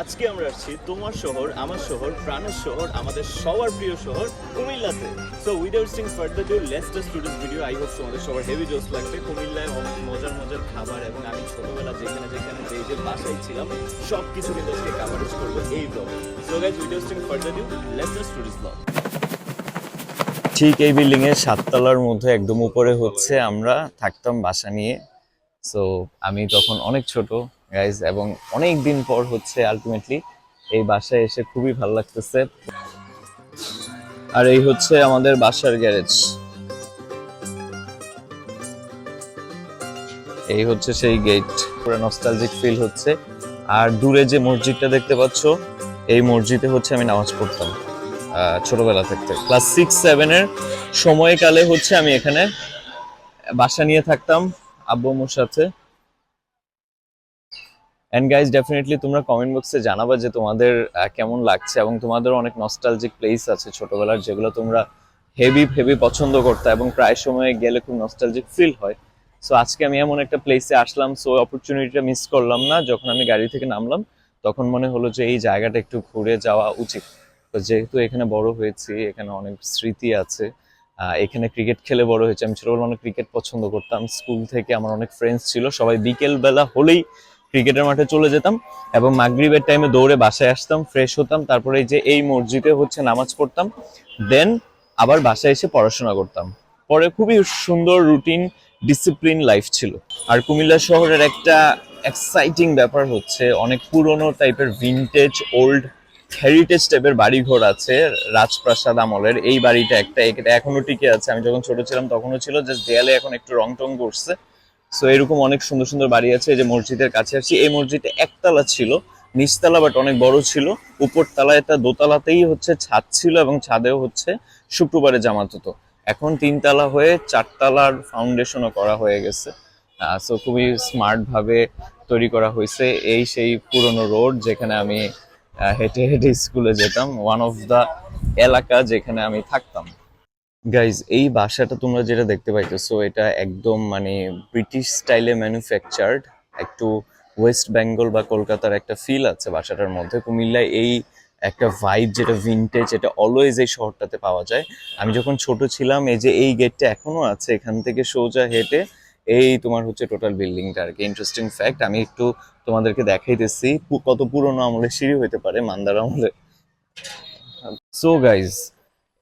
আজকে আমরা আসছি তোমার শহর, আমার শহর, প্রাণের শহর, আমাদের সবার প্রিয় শহর কুমিল্লাতে। So without Singh further do let's just to this video I hope তোমাদের সবার হেভি জোস লাগবে কুমিল্লায় অনেক মজার মজার খাবার এবং আমি ছোটবেলা যেখানে যেখানে যে যে বাসায় ছিলাম সব কিছু কিন্তু আজকে কাভারেজ করব এই ব্লগে so guys without sing further do let's just to this blog ঠিক এই বিল্ডিং এর সাততলার মধ্যে একদম উপরে হচ্ছে আমরা থাকতাম বাসা নিয়ে। সো আমি তখন অনেক ছোট। গাইজ এবং অনেক দিন পর হচ্ছে আলটিমেটলি এই বাসায় এসে খুবই ভালো লাগতেছে। আর এই হচ্ছে আমাদের বাসার গ্যারেজ এই হচ্ছে সেই গেট পুরো নস্টালজিক ফিল হচ্ছে। আর দূরে যে মসজিদটা দেখতে পাচ্ছ, এই মসজিদে হচ্ছে আমি নামাজ পড়তাম ছোটবেলা থাকতে ক্লাস সিক্স সেভেনের সময়কালে হচ্ছে আমি এখানে বাসা নিয়ে থাকতাম, আব্বু আম্মুর সাথে। এন্ড গাইজ ডেফিনেটলি তোমরা কমেন্ট বক্সে জানাবা যে তোমাদের কেমন লাগছে এবং তোমাদের অনেক নস্টালজিক প্লেস আছে ছোটবেলার যেগুলো তোমরা হেভি হেভি পছন্দ করতে এবং প্রায় সময় গেলে খুব নস্টালজিক ফিল হয়। সো আজকে আমি এমন একটা প্লেসে আসলাম সো অপরচুনিটিটা মিস করলাম না। যখন আমি গাড়ি থেকে নামলাম, তখন মনে হলো যে এই জায়গাটা একটু ঘুরে যাওয়া উচিত। তো যেহেতু এখানে বড় হয়েছি, এখানে অনেক স্মৃতি আছে এখানে ক্রিকেট খেলে বড় হয়েছে। আমি ছোটবেলা অনেক ক্রিকেট পছন্দ করতাম। স্কুল থেকে আমার অনেক ফ্রেন্ডস ছিল। সবাই বিকেল বেলা হলেই ক্রিকেটের মাঠে চলে যেতাম এবং মাগরিবের টাইমে দৌড়ে বাসায় আসতাম ফ্রেশ হতাম, তারপরে এই যে এই মসজিদে হচ্ছে নামাজ পড়তাম দেন আবার বাসায় এসে পড়াশোনা করতাম। পরে খুবই সুন্দর রুটিন ডিসিপ্লিন লাইফ ছিল। আর কুমিল্লা শহরের একটা এক্সাইটিং ব্যাপার হচ্ছে, অনেক পুরনো টাইপের ভিনটেজ ওল্ড হেরিটেজ টাইপের বাড়িঘর আছে, রাজপ্রাসাদ আমলের। এই বাড়িটা একটা, এটা এখনও টিকে আছে। আমি যখন ছোট ছিলাম তখনও ছিল জাস্ট দেয়ালে এখন একটু রং টং করছে। সো এরকম অনেক সুন্দর সুন্দর বাড়ি আছে যে মসজিদের কাছে আসছি। এই মসজিদে একতলা ছিল, নিচতলা বাট অনেক বড় ছিল। উপর তলায় একটা দোতলাতেই হচ্ছে ছাদ ছিল এবং ছাদেও হচ্ছে শুক্রবারে জামাত হতো। এখন তিনতলা হয়ে চারতলার ফাউন্ডেশনও করা হয়ে গেছে। সো খুবই স্মার্ট ভাবে তৈরি করা হয়েছে। এই সেই পুরনো রোড যেখানে আমি হেঁটে হেঁটে স্কুলে যেতাম ওয়ান অফ দা এলাকা যেখানে আমি থাকতাম। গাইজ এই বাসাটা তোমরা যেটা দেখতে পাইতেছো, এটা একদম মানে ব্রিটিশ স্টাইলে ম্যানুফ্যাকচার্ড একটু ওয়েস্ট বেঙ্গল বা কলকাতার একটা ফিল আছে বাসাটার মধ্যে। কুমিল্লায় এই একটা ভাইব যেটা ভিনটেজ এটা অলওয়েজ এই শহরটাতে পাওয়া যায়। আমি যখন ছোট ছিলাম, এই যে এই গেটটা এখনও আছে, এখান থেকে সোজা হেঁটে এই তোমার হচ্ছে টোটাল বিল্ডিংটা আর কি ইন্টারেস্টিং ফ্যাক্ট আমি একটু তোমাদেরকে দেখাইতেছি কত পুরনো আমলের সিঁড়ি হইতে পারে, মান্দার আমলে সো গাইজ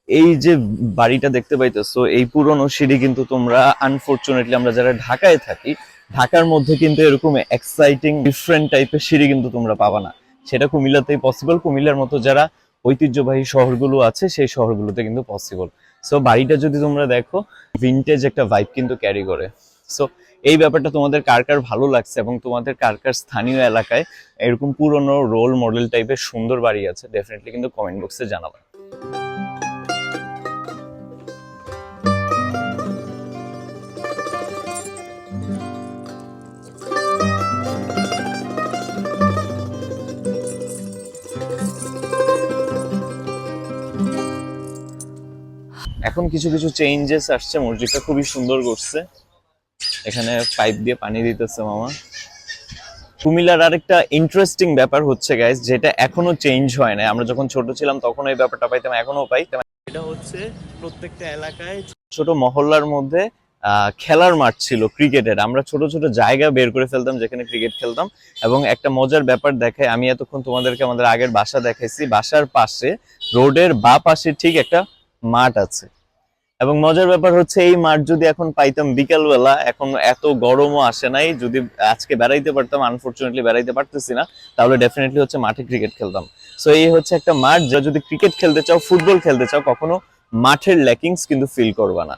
এই যে বাড়িটা দেখতে পাইতেছো, এই পুরনো সিঁড়ি কিন্তু তোমরা আনফরচুনেটলি আমরা যারা ঢাকায় থাকি, ঢাকার মধ্যে কিন্তু এরকম এক্সাইটিং ডিফারেন্ট টাইপের সিঁড়ি কিন্তু তোমরা পাবা না। সেটা কুমিল্লাতেই পসিবল কুমিল্লার মতো যারা ঐতিহ্যবাহী শহরগুলো আছে, সেই শহরগুলোতে কিন্তু পসিবল সো বাড়িটা যদি তোমরা দেখো ভিনটেজ একটা ভাইব কিন্তু ক্যারি করে। সো এই ব্যাপারটা তোমাদের কার কার ভালো লাগছে এবং তোমাদের কার কার স্থানীয় এলাকায় এরকম পুরনো রোল মডেল টাইপের সুন্দর বাড়ি আছে ডেফিনেটলি কিন্তু কমেন্ট বক্সে জানাবে। এখন কিছু কিছু চেঞ্জেস আসছে, মসজিদটা খুবই সুন্দর করছে। এখানে পাইপ দিয়ে পানি দিতেছে মামা। কুমিল্লার আরেকটা ইন্টারেস্টিং ব্যাপার হচ্ছে গাইস যেটা এখনও চেঞ্জ হয় না আমরা যখন ছোট ছিলাম তখন এই ব্যাপারটা পাইতাম, এখনও পাই। এটা হচ্ছে প্রত্যেকটা এলাকায় ছোট মহল্লার মধ্যে খেলার মাঠ ছিল ক্রিকেটের। আমরা ছোট ছোট জায়গা বের করে ফেলতাম, যেখানে ক্রিকেট খেলতাম। এবং একটা মজার ব্যাপার দেখায়, আমি এতক্ষণ তোমাদেরকে আমাদের আগের বাসা দেখাইছি। বাসার পাশে, রোডের বা পাশে ঠিক একটা মাঠ আছে। এবং মজার ব্যাপার হচ্ছে এই মাঠ যদি এখন পাইতাম বিকালবেলা, এখন এত গরমও আসে নাই, যদি আজকে বেড়াইতে পারতাম আনফর্চুনেটলি বেড়াইতে পারতেছি না, তাহলে ডেফিনেটলি হচ্ছে মাঠে ক্রিকেট খেলতাম। সো এই হচ্ছে একটা মাঠ, যা যদি ক্রিকেট খেলতে চাও ফুটবল খেলতে চাও, কখনো মাঠের ল্যাকিংস কিন্তু ফিল করবা না।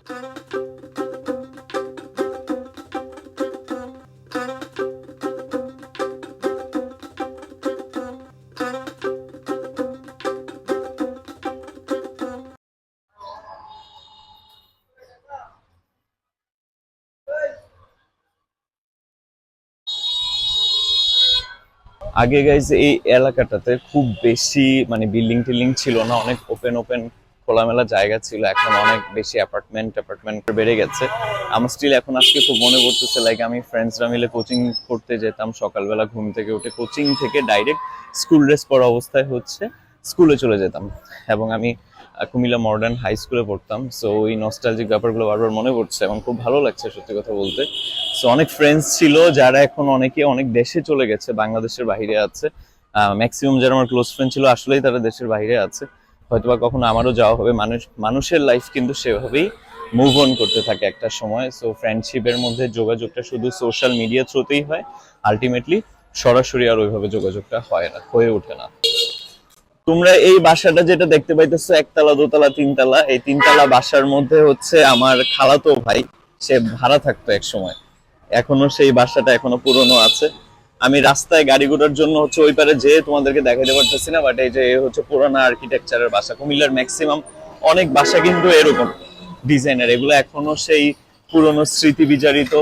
আগে গাইজ এই এলাকাটাতে খুব বেশি মানে বিল্ডিং টিল্ডিং ছিল না, অনেক ওপেন ওপেন খোলামেলা জায়গা ছিল। এখন অনেক বেশি অ্যাপার্টমেন্ট অ্যাপার্টমেন্ট বেড়ে গেছে। আমার স্টিল এখন আজকে খুব মনে পড়তেছে লাইক আমি ফ্রেন্ডসরা মিলে কোচিং করতে যেতাম, সকালবেলা ঘুম থেকে উঠে কোচিং থেকে ডাইরেক্ট স্কুল ড্রেস পরা অবস্থায় হচ্ছে স্কুলে চলে যেতাম। এবং আমি কুমিল্লা মডার্ন হাই স্কুলে পড়তাম। সো ওই নস্টালজিক ব্যাপারগুলো বারবার মনে পড়ছে এবং খুব ভালো লাগছে সত্যি কথা বলতে। সো অনেক ফ্রেন্ডস ছিল, যারা এখন অনেকে অনেক দেশে চলে গেছে, বাংলাদেশের বাইরে আছে। ম্যাক্সিমাম যারা আমার ক্লোজ ফ্রেন্ড ছিল, আসলেই তারা দেশের বাইরে আছে। হয়তোবা কখনো আমারও যাওয়া হবে, মানুষ, মানুষের লাইফ কিন্তু সেভাবেই মুভ অন করতে থাকে একটা সময়। সো ফ্রেন্ডশিপের মধ্যে যোগাযোগটা শুধু সোশ্যাল মিডিয়া থ্রুতেই হয়। আলটিমেটলি সরাসরি আর ওইভাবে যোগাযোগটা হয় না, হয়ে ওঠে না। তোমরা এই বাসাটা যেটা দেখতে পাইতেছো, একতলা, দোতলা, তিনতলা, এই তিনতলা বাসার মধ্যে হচ্ছে আমার খালাতো ভাই, সে ভাড়া থাকতো এক সময়। এখনও সেই বাসাটা এখনও পুরনো আছে। আমি রাস্তায় গাড়ি ঘোড়ার জন্য হচ্ছে ওই পারে যেয়ে তোমাদেরকে দেখাইতে পারতেছি না বাট এই যে হচ্ছে পুরানা আর্কিটেকচারের বাসা, কুমিল্লার ম্যাক্সিমাম অনেক বাসা কিন্তু এরকম ডিজাইনের এগুলো এখনও সেই পুরনো স্মৃতি বিচারিত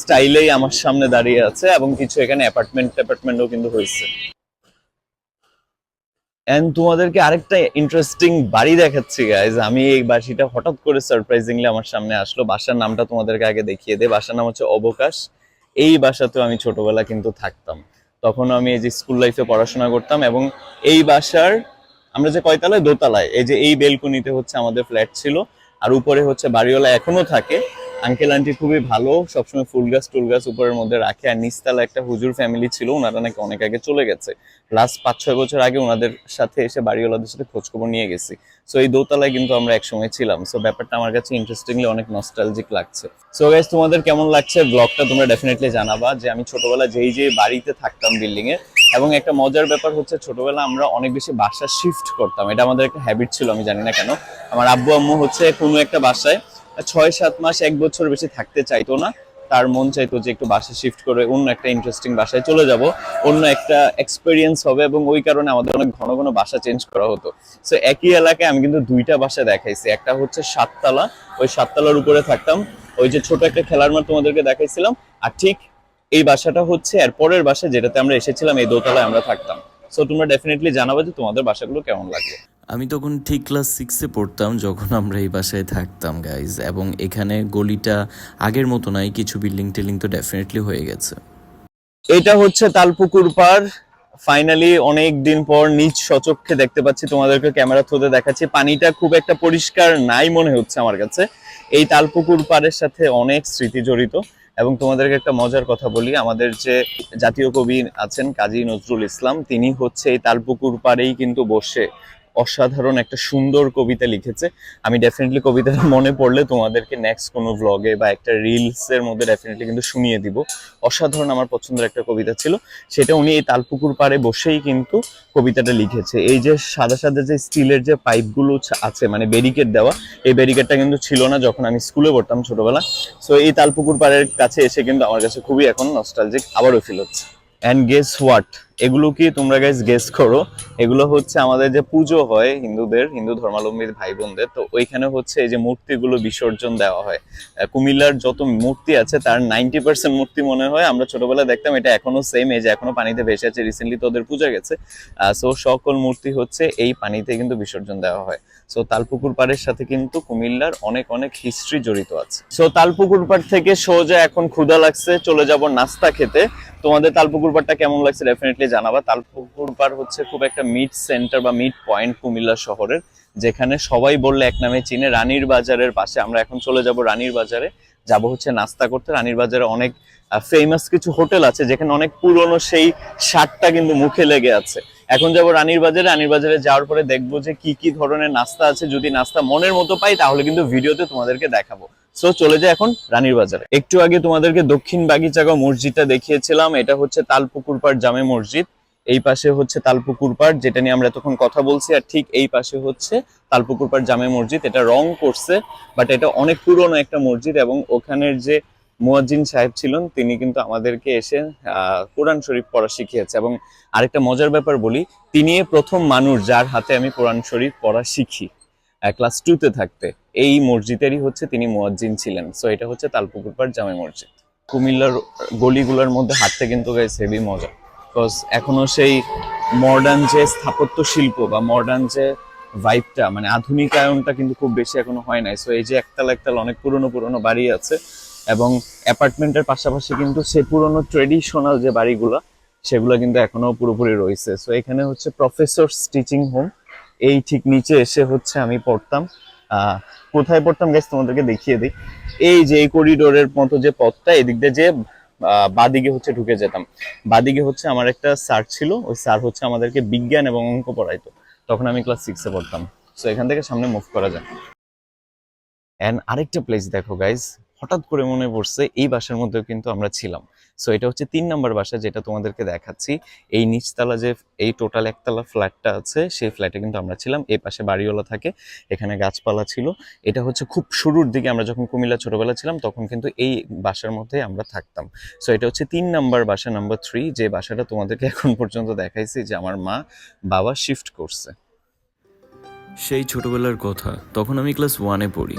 স্টাইলেই আমার সামনে দাঁড়িয়ে আছে এবং কিছু এখানে অ্যাপার্টমেন্ট অ্যাপার্টমেন্টও কিন্তু হয়েছে। এন্ড তোমাদেরকে আরেকটা ইন্টারেস্টিং বাড়ি দেখাচ্ছি গাইজ আমি এই বাড়িটা হঠাৎ করে সারপ্রাইজিংলি আমার সামনে আসলো। বাসার নামটা তোমাদেরকে আগে দেখিয়ে দে বাসার নাম হচ্ছে অবকাশ। এই বাসাতেও আমি ছোটবেলা কিন্তু থাকতাম। তখন আমি এই যে স্কুল লাইফে পড়াশোনা করতাম এবং এই বাসার, আমরা যে কয়তলায়? দোতলায়। এই যে এই বেলকুনিতে হচ্ছে আমাদের ফ্ল্যাট ছিল। আর উপরে হচ্ছে বাড়িওয়ালা এখনও থাকে। আঙ্কেল আন্টি খুবই ভালো, সবসময় ফুল গাছ, টুল গাছ উপরের মধ্যে রাখে। আর নিচতলা একটা হুজুর ফ্যামিলি ছিল ওনারা নাকি অনেক আগে চলে গেছে। লাস্ট পাঁচ ছয় বছর আগে ওনাদের সাথে এসে বাড়িওয়ালাদের সাথে খোঁজখবর নিয়ে গেছি। সো এই দোতলায় কিন্তু আমরা একসময় ছিলাম। সো ব্যাপারটা আমার কাছে ইন্টারেস্টিংলি অনেক নস্টালজিক লাগছে। সো গাইজ তোমাদের কেমন লাগছে? ব্লগটা তোমরা ডেফিনেটলি জানাবা যে আমি ছোটবেলা যেই যে বাড়িতে থাকতাম বিল্ডিং এ। এবং একটা মজার ব্যাপার হচ্ছে, ছোটবেলা আমরা অনেক বেশি বাসা শিফট করতাম। এটা আমাদের একটা হ্যাবিট ছিল, আমি জানি না কেন। আমার আব্বু আম্মু হচ্ছে কোনো একটা বাসায় ছয় সাত মাস, এক বছর বেশি থাকতে চাইতো না। তার মন চাইতো যে একটু বাসা শিফট করে অন্য একটা ইন্টারেস্টিং বাসায় চলে যাব, অন্য একটা এক্সপিরিয়েন্স হবে এবং ওই কারণে আমাদের অনেক ঘন ঘন বাসা চেঞ্জ করা হতো। সো একই এলাকায় আমি কিন্তু দুইটা বাসা দেখাইছি। একটা হচ্ছে সাততলা, ওই সাততলার উপরে থাকতাম। ওই যে ছোট একটা খেলার মাঠ তোমাদেরকে দেখাইছিলাম। আর ঠিক এই বাসাটা হচ্ছে এর পরের বাসা যেটাতে আমরা এসেছিলাম, এই দোতলায় আমরা থাকতাম। সো তোমরা ডেফিনেটলি জানাবে যে তোমাদের বাসাগুলো কেমন লাগল। আমি তখন ঠিক ক্লাস সিক্সে পড়তাম, যখন আমরা এই বাসায় থাকতাম গাইজ এবং এখানে গলিটা আগের মতো নাই, কিছু বিল্ডিং টিল্ডিং তো ডেফিনেটলি হয়ে গেছে। এটা হচ্ছে তালপুকুর পার ফাইনালি অনেক দিন পর নিজ সচক্ষে দেখতে পাচ্ছি, তোমাদেরকে ক্যামেরা থ্রুতে দেখাচ্ছি। পানিটা খুব একটা পরিষ্কার নাই মনে হচ্ছে আমার কাছে। এই তালপুকুর পাড়ের সাথে অনেক স্মৃতি জড়িত। এবং তোমাদেরকে একটা মজার কথা বলি, আমাদের যে জাতীয় কবি আছেন কাজী নজরুল ইসলাম, তিনি হচ্ছে এই তালপুকুর পাড়েই কিন্তু বসে। অসাধারণ একটা সুন্দর কবিতা লিখেছে। আমি ডেফিনেটলি কবিতাটা মনে পড়লে তোমাদেরকে নেক্সট কোনো ব্লগে বা একটা রিলস এর মধ্যে ডেফিনেটলি কিন্তু শুনিয়ে দিব। অসাধারণ আমার পছন্দের একটা কবিতা ছিল। সেটা উনি এই তালপুকুর পাড়ে বসেই কিন্তু কবিতাটা লিখেছে। এই যে সাদা সাদা যে স্টিলের যে পাইপগুলো আছে মানে ব্যারিকেড দেওয়া, এই ব্যারিকেডটা কিন্তু ছিল না যখন আমি স্কুলে পড়তাম ছোটবেলা। সো এই তালপুকুর পাড়ের কাছে এসে কিন্তু আমার কাছে খুবই এখন নস্টালজিক আবারও ফিল হচ্ছে। অ্যান্ড গেস হোয়াট এগুলো কি তোমরা গাইজ গেস করো? এগুলো হচ্ছে আমাদের যে পুজো হয় হিন্দুদের, হিন্দু ধর্মাবলম্বী ভাই বোনদের তো ওইখানে হচ্ছে এই যে মূর্তিগুলো বিসর্জন দেওয়া হয়। কুমিল্লার যত মূর্তি আছে তার নাইনটি পার্সেন্ট মূর্তি মনে হয় আমরা ছোটবেলায় দেখতাম, এটা এখনও সেম এই যে এখনও পানিতে ভেসে আছে রিসেন্টলি তো ওদের পূজা গেছে। সো সকল মূর্তি হচ্ছে এই পানিতে কিন্তু বিসর্জন দেওয়া হয়। সো তালপুকুর পাড়ের সাথে কিন্তু কুমিল্লার অনেক অনেক হিস্ট্রি জড়িত আছে। সো তালপুকুর পাড় থেকে সোজা এখন ক্ষুধা লাগছে, চলে যাব নাস্তা খেতে। তোমাদের তালপুকুর পাড়টা কেমন লাগছে? ডেফিনেটলি জানাবা। তালপুকুর পাড় হচ্ছে খুব একটা মিড সেন্টার বা মিড পয়েন্ট কুমিল্লা শহরের, যেখানে সবাই বললে এক নামে চিনে রানীর বাজারের পাশে। আমরা এখন চলে যাব রানীর বাজারে। যাব হচ্ছে নাস্তা করতে। রানীর বাজারে অনেক ফেমাস কিছু হোটেল আছে, যেখানে অনেক পুরনো সেই স্বাদটা কিন্তু মুখে লেগে আছে। এখন যাব রানীর বাজারে। রানীর বাজারে যাওয়ার পরে দেখব যে কি কি ধরনের নাস্তা আছে। যদি নাস্তা মনের মতো পাই, তাহলে কিন্তু ভিডিওতে তোমাদেরকে দেখাবো। সো চলে যায় এখন রানীর বাজারে। একটু আগে তোমাদেরকে দক্ষিণ বাগিচাগাঁও মসজিদটা দেখিয়েছিলাম, এটা হচ্ছে তালপুকুর পাড় জামে মসজিদ। এই পাশে হচ্ছে তালপুকুর পাড়, যেটা নিয়ে আমরা তখন কথা বলছি, আর ঠিক এই পাশে হচ্ছে তালপুকুর পাড় জামে মসজিদ। এটা রং করছে বাট এটা অনেক পুরনো একটা মসজিদ এবং ওখানের যে মুয়াজ্জিন সাহেব ছিলেন, তিনি কিন্তু আমাদেরকে এসে কোরআন শরীফ পড়া শিখিয়েছে। এবং আরেকটা মজার ব্যাপার বলি, তিনি প্রথম মানুষ যার হাতে আমি কোরআন শরীফ পড়া শিখি ক্লাস টুতে থাকতে। এই মসজিদেরই হচ্ছে তিনি মুয়াজ্জিন ছিলেন। সো এটা হচ্ছে তালপুকুর পাড় জামে মসজিদ। কুমিল্লার গলিগুলোর মধ্যে হাঁটতে কিন্তু গাইস হেভি মজা। বিকজ এখনও সেই মডার্ন যে স্থাপত্য শিল্প বা মডার্ন যে ভাইবটা মানে আধুনিকায়নটা কিন্তু খুব বেশি এখনও হয় নাই। সো এই যে একতলা একতাল অনেক পুরনো পুরনো বাড়ি আছে এবং অ্যাপার্টমেন্টের পাশাপাশি কিন্তু সে পুরনো ট্রেডিশনাল যে বাড়িগুলো, সেগুলো কিন্তু এখনও পুরোপুরি রয়েছে। সো এখানে হচ্ছে প্রফেসর টিচিং হোম এই ঠিক নিচে এসে হচ্ছে আমি পড়তাম। কোথায় পড়তাম? গেছ তোমাদেরকে দেখিয়ে দিই। এই যে এই করিডোরের মতো যে পথটা, এদিক দিয়ে যে বাদিকে হচ্ছে ঢুকে যেতাম। বাদিকে হচ্ছে আমার একটা স্যার ছিল। ওই স্যার হচ্ছে আমাদেরকে বিজ্ঞান এবং অঙ্ক পড়াইতো। তখন আমি ক্লাস সিক্সে পড়তাম। সো এখান থেকে সামনে মুভ করা যায় অ্যান্ড আরেকটা প্লেস দেখো গাইজ হঠাৎ করে মনে পড়ছে, এই বাসার মধ্যেও কিন্তু আমরা ছিলাম। সো এটা হচ্ছে তিন নাম্বার বাসা যেটা তোমাদেরকে দেখাচ্ছি। এই নিচতলা যে, এই টোটাল একতলা ফ্ল্যাটটা আছে, সেই ফ্ল্যাটে কিন্তু আমরা ছিলাম। এই পাশে বাড়িওয়ালা থাকে, এখানে গাছপালা ছিল। এটা হচ্ছে খুব শুরুর দিকে আমরা যখন কুমিল্লা ছোটবেলা ছিলাম, তখন কিন্তু এই বাসার মধ্যে আমরা থাকতাম। সো এটা হচ্ছে তিন নাম্বার বাসা নাম্বার থ্রি যে বাসাটা তোমাদেরকে এখন পর্যন্ত দেখাইছি যে আমার মা বাবা শিফট করছে। সেই ছোটবেলার কথা, তখন আমি ক্লাস ওয়ানে পড়ি।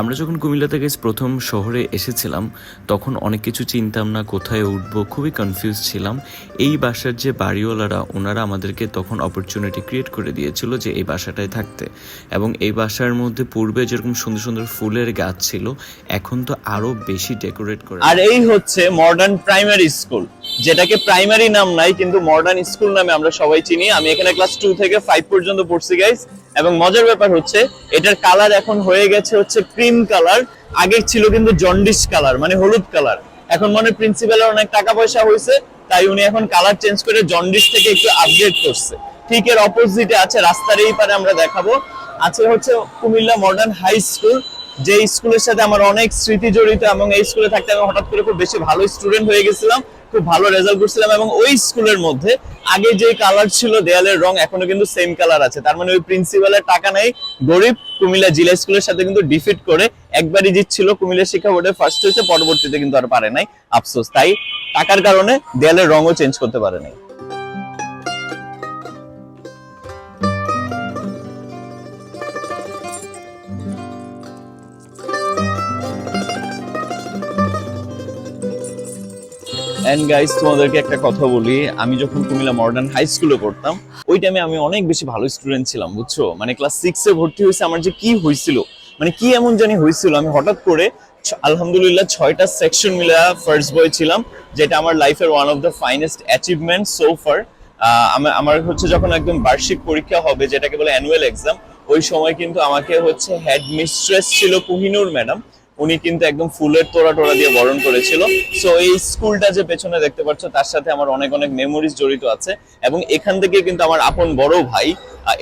আমরা যখন কুমিল্লা থেকে প্রথম শহরে এসেছিলাম, তখন অনেক কিছু চিনতাম না, কোথায় উঠবো, খুবই কনফিউজ ছিলাম। এই বাসার যে বাড়িওয়ালারা, ওনারা আমাদেরকে তখন অপরচুনিটি ক্রিয়েট করে দিয়েছিল যে এই বাসাটায় থাকতে। এবং এই বাসার মধ্যে পূর্বে যেরকম সুন্দর সুন্দর ফুলের গাছ ছিল, এখন তো আরও বেশি ডেকোরেট করে আর এই হচ্ছে মডার্ন প্রাইমারি স্কুল যেটাকে প্রাইমারি নাম নাই, কিন্তু মডার্ন স্কুল নামে আমরা সবাই চিনি। আমি এখানে ক্লাস টু থেকে ফাইভ পর্যন্ত পড়ছি গাইস এবং মজার ব্যাপার হচ্ছে, এটার কালার এখন হয়ে গেছে হচ্ছে ক্রিম কালার আগে ছিল কিন্তু জন্ডিস কালার মানে হলুদ কালার এখন মনে প্রিন্সিপালের অনেক টাকা পয়সা হয়েছে, তাই উনি এখন কালার চেঞ্জ করে জন্ডিস থেকে একটু আপগ্রেড করছে। ঠিক এর অপোজিটে আছে, রাস্তার এই পারে আমরা দেখাবো। আছে হচ্ছে কুমিল্লা মডার্ন হাই স্কুল যে স্কুলের সাথে আমার অনেক স্মৃতি জড়িত এবং এই স্কুলে থাকতে আমি হঠাৎ করে খুব বেশি ভালো স্টুডেন্ট হয়ে গেছিলাম। খুব ভালো রেজাল্ট করছিলাম এবং ওই স্কুলের মধ্যে আগে যে কালার ছিল দেয়ালের রং, এখনও কিন্তু সেম কালার আছে। তার মানে ওই প্রিন্সিপালের টাকা নেই। গরিব কুমিল্লা জিলা স্কুলের সাথে কিন্তু ডিফিট করে একবারই জিতছিল কুমিল্লা শিক্ষা বোর্ডে ফার্স্ট হয়েছে, পরবর্তীতে কিন্তু আর পারে নাই। আফসোস, তাই টাকার কারণে দেয়ালের রঙও চেঞ্জ করতে পারে নাই এন্ড গাইস তোমাদেরকে একটা কথা বলি। আমি যখন কুমিল্লা মডার্ন হাই স্কুলে পড়তাম, ওই টাইমে আমি অনেক বেশি ভালো স্টুডেন্ট ছিলাম, বুঝছ? মানে ক্লাস সিক্সে ভর্তি হয়েছে, আমার যে কি হয়েছিল মানে কি এমন জানি হয়েছিল, আমি হঠাৎ করে আলহামদুলিল্লাহ ছয়টা সেকশন মিলে ফার্স্ট বয় ছিলাম, যেটা আমার লাইফের one of the finest achievement so far আমার হচ্ছে যখন একদম বার্ষিক পরীক্ষা হবে, যেটাকে বলে অ্যানুয়াল এক্সাম ওই সময় কিন্তু আমাকে হচ্ছে হেড মিস্ট্রেস ছিল কোহিনুর ম্যাডাম উনি কিন্তু একদম ফুলের তোড়া টোড়া দিয়ে বরণ করেছিল। সো এই স্কুলটা যে পেছনে দেখতে পাচ্ছ, তার সাথে আমার অনেক অনেক মেমোরিজ জড়িত আছে। এবং এখান থেকে কিন্তু আমার আপন বড় ভাই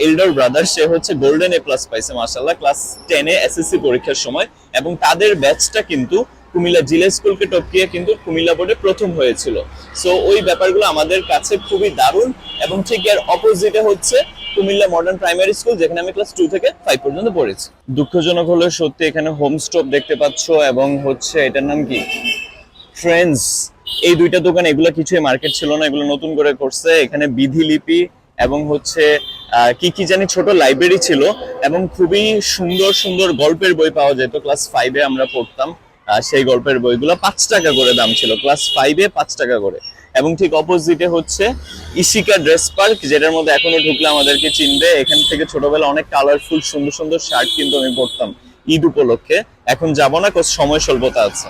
এল্ডার ব্রাদার সে হচ্ছে গোল্ডেন এ প্লাস পাইছে মার্শাল্লাহ ক্লাস টেনে এসএসসি পরীক্ষার সময়। এবং তাদের ব্যাচটা কিন্তু কুমিল্লা জিলা স্কুলকে টপকিয়ে কিন্তু কুমিল্লা বোর্ডে প্রথম হয়েছিল। সো ওই ব্যাপারগুলো আমাদের কাছে খুবই দারুণ এবং ঠিক এর অপোজিটে হচ্ছে কুমিল্লা মডার্ন প্রাইমারি স্কুল যেখানে আমি ক্লাস টু থেকে ফাইভ পর্যন্ত পড়েছি। দুঃখজনক হলেও সত্যি এখানে হোম স্টপ দেখতে পাচ্ছ এবং হচ্ছে এটার নাম কি? ট্রেন্ডস এই দুইটা দোকান, এগুলো কিছুই মার্কেট ছিল না, এগুলো নতুন করে করছে। এখানে বিধিলিপি এবং হচ্ছে কি কি জানি ছোট লাইব্রেরি ছিল এবং খুবই সুন্দর সুন্দর গল্পের বই পাওয়া যেত। ক্লাস ফাইভে আমরা পড়তাম। সেই গল্পের বইগুলো পাঁচ টাকা করে দাম ছিল, ক্লাস ফাইভে পাঁচ টাকা করে। এবং ঠিক অপোজিটে হচ্ছে ইশিকা ড্রেস পার্ক যেটার মধ্যে এখনও ঢুকলে আমাদেরকে চিনবে। এখান থেকে ছোটবেলা অনেক কালারফুল সুন্দর সুন্দর শার্ট কিন্তু আমি পরতাম ঈদ উপলক্ষে। এখন যাব না সময় স্বল্পতা আছে।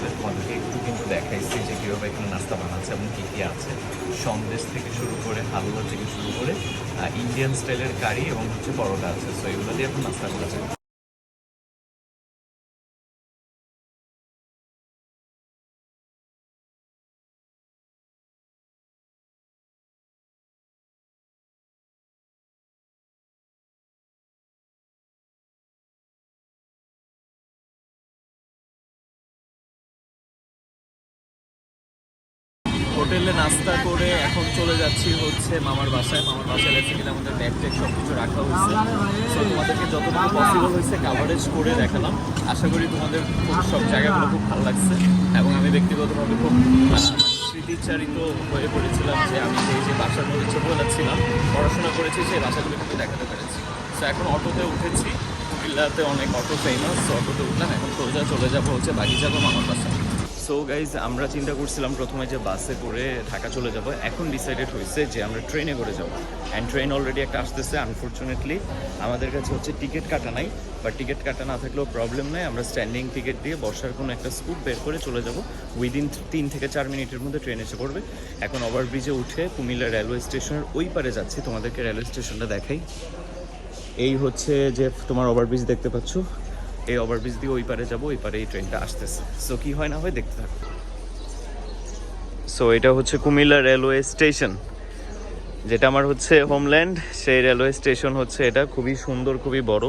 সকালে তোমাদেরকে একটু কিন্তু দেখাইছি যে কীভাবে এখানে নাস্তা বানাচ্ছে এবং কী কী আছে। সন্দেশ থেকে শুরু করে হালুয়া থেকে শুরু করে ইন্ডিয়ান স্টাইলের কারি এবং হচ্ছে পরোটা আছে। সো এগুলো দিয়ে এখন নাস্তা করা হোটেলে নাস্তা করে এখন চলে যাচ্ছি হচ্ছে মামার বাসায়। মামার বাসায় এসে কিন্তু আমাদের ব্যাগ ট্যাগ সব কিছু রাখা হয়েছে। সো তোমাদেরকে যতটুকু পসিবল হয়েছে কাভারেজ করে দেখালাম। আশা করি তোমাদের সব জায়গাগুলো খুব ভালো লাগছে। এবং আমি ব্যক্তিগতভাবে খুব স্মৃতিচারিত হয়ে পড়েছিলাম যে আমি এই যে বাসার মধ্যে ছোটবেলা ছিলাম পড়াশোনা করেছি, সেই বাসাগুলো কিন্তু দেখাতে পেরেছি। সো এখন অটোতে উঠেছি। কুমিল্লাতে অনেক অটো ফেমাস অটোতে উঠলাম, এখন সোজা চলে যাব হচ্ছে বাকি যাব মামার বাসায়। সো গাইজ আমরা চিন্তা করছিলাম প্রথমে যে বাসে করে ঢাকা চলে যাব। এখন ডিসাইডেড হয়েছে যে আমরা ট্রেনে করে যাব। অ্যান্ড ট্রেন অলরেডি একটা আসতেছে আনফর্চুনেটলি আমাদের কাছে হচ্ছে টিকিট কাটা নাই। বা টিকিট কাটা না থাকলেও প্রবলেম নাই। আমরা স্ট্যান্ডিং টিকিট দিয়ে বসার কোনো একটা স্কুপ বের করে চলে যাব। উইদিন তিন থেকে চার মিনিটের মধ্যে ট্রেন এসে পড়বে। এখন ওভারব্রিজে উঠে কুমিল্লা রেলওয়ে স্টেশনের ওই পারে যাচ্ছি। তোমাদেরকে রেলওয়ে স্টেশনটা দেখাই। এই হচ্ছে যে তোমার ওভারব্রিজ দেখতে পাচ্ছ। এই ওভারব্রিজ দিয়ে ওই পারে যাব, ওই পারে এই ট্রেনটা আসতেছে। সো কি হয় না হয় দেখতে থাকো। সো এটা হচ্ছে কুমিল্লা রেলওয়ে স্টেশন যেটা আমার হচ্ছে হোমল্যান্ড সেই রেলওয়ে স্টেশন হচ্ছে এটা, খুবই সুন্দর, খুবই বড়।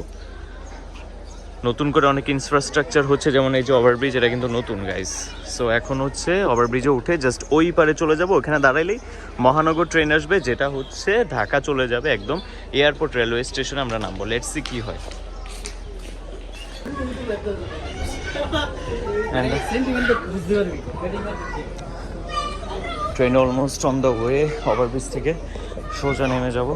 নতুন করে অনেক ইনফ্রাস্ট্রাকচার হচ্ছে, যেমন এই যে ওভারব্রিজ এটা কিন্তু নতুন গাইস সো এখন হচ্ছে ওভারব্রিজে উঠে জাস্ট ওই পারে চলে যাব, ওখানে দাঁড়াইলেই মহানগর ট্রেন আসবে, যেটা হচ্ছে ঢাকা চলে যাবে একদম এয়ারপোর্ট রেলওয়ে স্টেশনে আমরা নামবো। লেটস কি হয়। Train almost on the way overbridge থেকে সোজা নেমে যাব।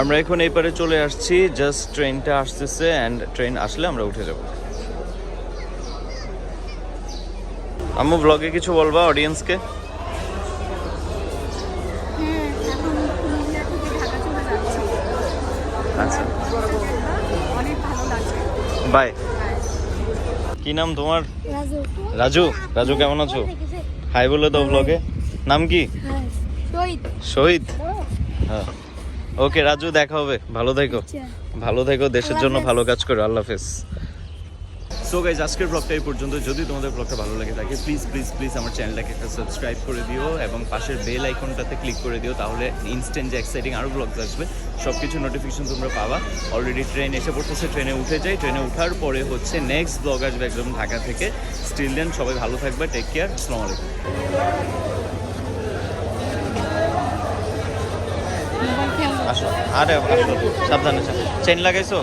আমরা এখন এই পারে চলে আসছি জাস্ট ট্রেনটা আসতেছে অ্যান্ড ট্রেন আসলে আমরা উঠে যাব। আম্মু ব্লগে কিছু বলবা অডিয়েন্সকে হ্যাঁ এখন পুরুলিয়া থেকে ঢাকা চলে যাচ্ছি আচ্ছা অনেক ভালো লাগছে বাই কি নাম তোমার? রাজু। রাজু কেমন আছো? হাই বলে দাও ব্লগে নাম কি? শহীদ। শহীদ হ্যাঁ। ওকে রাজু দেখা হবে। ভালো থেকো। ভালো থেকো দেশের জন্য ভালো কাজ করো। আল্লাহ হাফেজ। সো গাইজ আজকের ব্লগটা এই পর্যন্ত। যদি তোমাদের ব্লগটা ভালো লাগে থাকে প্লিজ প্লিজ প্লিজ আমার চ্যানেলটাকে একটা সাবস্ক্রাইব করে দিও এবং পাশের বেল আইকনটাতে ক্লিক করে দিও, তাহলে ইনস্ট্যান্ট যে এক্সাইটিং আরও ব্লগস আসবে সব কিছু নোটিফিকেশন তোমরা পাবা। অলরেডি ট্রেন এসে পড়তেছে ট্রেনে উঠে যাই। ট্রেনে ওঠার পরে হচ্ছে নেক্সট ব্লগ আসবে একদম ঢাকা থেকে। স্টিল দেন সবাই ভালো থাকবে টেক কেয়ার আসসালামু আলাইকুম। আসো, আরে আসো, সাবধানে চেন লাগাইছো?